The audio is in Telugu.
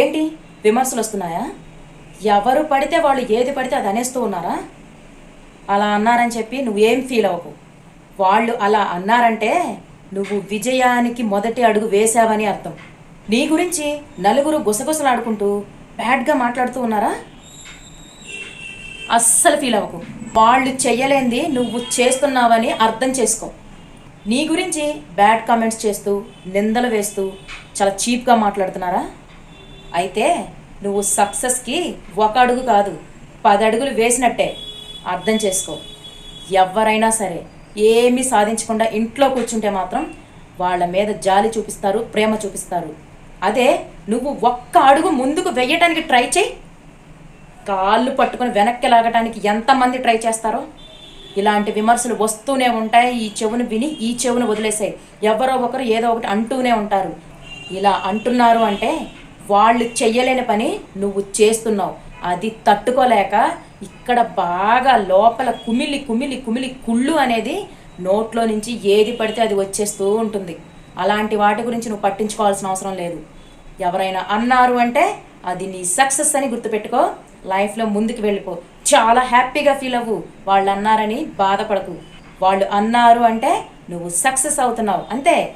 ఏంటి? విమర్శలు వస్తున్నాయా ఎవరు పడితే వాళ్ళు ఏది పడితే అది అనేస్తూ ఉన్నారా? అలా అన్నారని చెప్పి నువ్వేం ఫీల్ అవ్వకు. వాళ్ళు అలా అన్నారంటే నువ్వు విజయానికి మొదటి అడుగు వేశావని అర్థం. నీ గురించి నలుగురు గుసగుసలాడుకుంటూ బ్యాడ్గా మాట్లాడుతూ ఉన్నారా? అస్సలు ఫీల్ అవ్వకు. వాళ్ళు చెయ్యలేంది నువ్వు చేస్తున్నావని అర్థం చేసుకో. నీ గురించి బ్యాడ్ కామెంట్స్ చేస్తూ నిందలు వేస్తూ చాలా చీప్గా మాట్లాడుతున్నారా? అయితే నువ్వు సక్సెస్కి ఒక అడుగు కాదు పది అడుగులు వేసినట్టే. అర్థం చేసుకో. ఎవరైనా సరే ఏమీ సాధించకుండా ఇంట్లో కూర్చుంటే మాత్రం వాళ్ళ మీద జాలి చూపిస్తారు ప్రేమ చూపిస్తారు. అదే నువ్వు ఒక్క అడుగు ముందుకు వెయ్యటానికి ట్రై చేయి. కాళ్ళు పట్టుకొని వెనక్కి లాగటానికి ఎంతమంది ట్రై చేస్తారో? ఇలాంటి విమర్శలు వస్తూనే ఉంటాయి ఈ చెవును విని ఈ చెవును వదిలేసాయి. ఎవరో ఒకరు ఏదో ఒకటి అంటూనే ఉంటారు. ఇలా అంటున్నారు అంటే వాళ్ళు చెయ్యలేని పని నువ్వు చేస్తున్నావు. అది తట్టుకోలేక ఇక్కడ బాగా లోపల కుమిలి కుమిలి కుమిలి కుళ్ళు అనేది నోట్లో నుంచి ఏది పడితే అది వచ్చేస్తూ ఉంటుంది. అలాంటి వాటి గురించి నువ్వు పట్టించుకోవాల్సిన అవసరం లేదు. ఎవరైనా అన్నారు అంటే అది నీ సక్సెస్ అని గుర్తుపెట్టుకో. లైఫ్లో ముందుకు వెళ్ళిపో. చాలా హ్యాపీగా ఫీల్ అవ్వు. వాళ్ళు అన్నారని బాధపడకు. వాళ్ళు అన్నారు అంటే నువ్వు సక్సెస్ అవుతున్నావు. అంతే.